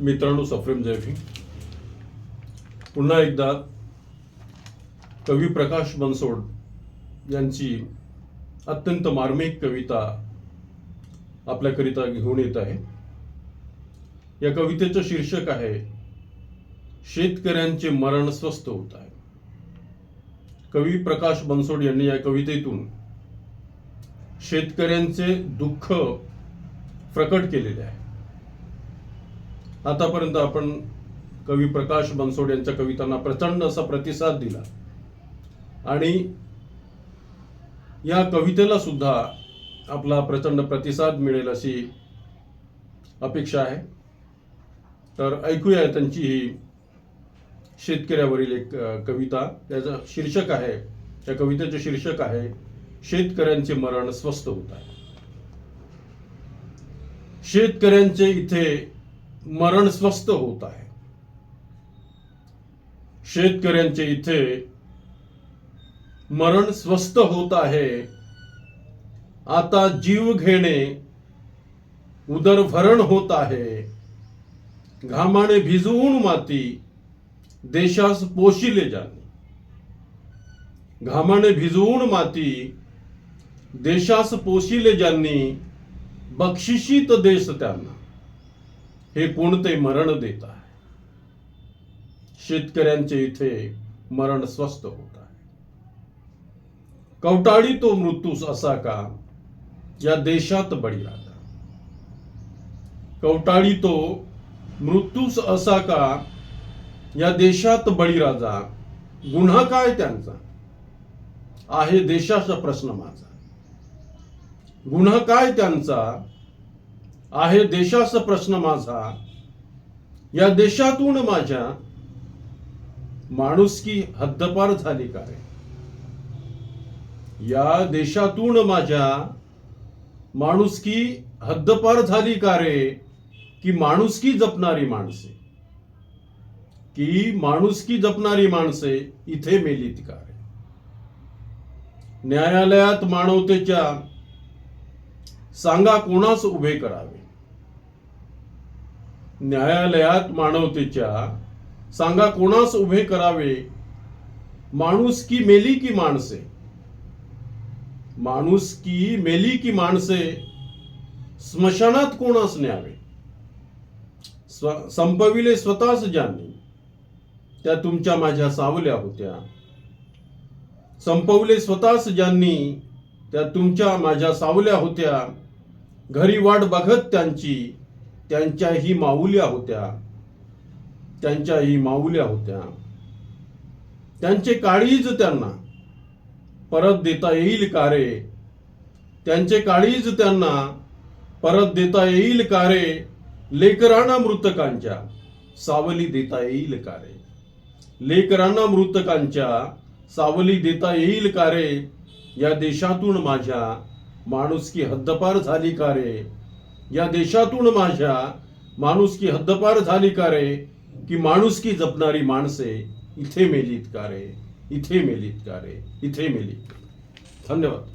मित्रांनो सफ्रेम जयफी पुन्हा एकदा कवी प्रकाश बनसोड यांची अत्यंत मार्मिक कविता आपल्याकरिता घेऊन येत आहे. या कवितेचं शीर्षक आहे शेतकऱ्यांचे मरण स्वस्त होत आहे. कवी प्रकाश बनसोड यांनी या कवितेतून शेतकऱ्यांचे दुःख प्रकट केलेले आहे. आतापर्यंत आपण कवी प्रकाश बनसोड यांच्या कवितांना प्रचंड असा प्रतिसाद दिला. आणि या कवितेला सुद्धा आपला प्रचंड प्रतिसाद मिळेल अशी अपेक्षा आहे. तर ऐकूया त्यांची ही शेतकऱ्यावरील एक कविता. त्याचं शीर्षक आहे त्या कवितेचे शीर्षक आहे शेतकऱ्यांचे मरण स्वस्त होत आहे. शेतकऱ्यांचे इथे मरण स्वस्थ होत आहे. शेतकऱ्यांचे इथे मरण स्वस्थ होत आहे. आता जीव घेणे उदरभरण होत आहे. घामाने भिजवून माती देशास पोशिले जाणे. घामाने भिजवून माती देशास पोशिले ज्यांनी बक्षिशीत देश त्यांना. हे कोणते मरण देत आहे? शेतकऱ्यांचे इथे मरण स्वस्त होत आहे. कवटाळी तो मृत्यूस असा का? या देशात बळीराजा कवटाळी तो मृत्यूस असा का? या देशात बळीराजा गुन्हा काय त्यांचा? आहे देशाचा प्रश्न माझा. गुन्हा काय त्यांचा? आहे देशाचा प्रश्न माझा. या देशातून माझ्या माणुसकी हद्दपार झाली का रे या देशातून माझ्या माणुसकी हद्दपार झाली का रे की माणुसकी जपणारी माणसे. की माणुसकी जपणारी माणसे इथे मेलीत का रे न्यायालयात मानवतेच्या सांगा कोणास उभे करावे? न्यायालयात मानवतेच्या सांगा कोणास उभे करावे? माणूस की मेली की माणसे? माणूस की मेली की माणसे स्मशानात कोणास न्यावे? स्व- संपविले स्वतःच ज्यांनी त्या तुमच्या माझ्या सावल्या होत्या. संपवले स्वतःच ज्यांनी त्या तुमच्या माझ्या सावल्या होत्या. घरी वाट बघत त्यांची त्यांच्याही माऊल्या होत्या. त्यांच्याही माऊल्या होत्या. त्यांचे काळीज त्यांना. परत देता येईल का रे? त्यांचे काळीज त्यांना. परत देता येईल का रे? लेकरांना मृतकांच्या. सावली देता येईल का रे? लेकरांना मृतकांच्या. सावली देता येईल का रे? या देशातून माझ्या माणुसकी हद्दपार झाली का रे? या देशातून माझ्या माणुसकी हद्दपार झाली का रे? की माणुसकी जपणारी माणसे इथे मेलीत का रे? इथे मेलीत का रे? इथे मेलीत. धन्यवाद.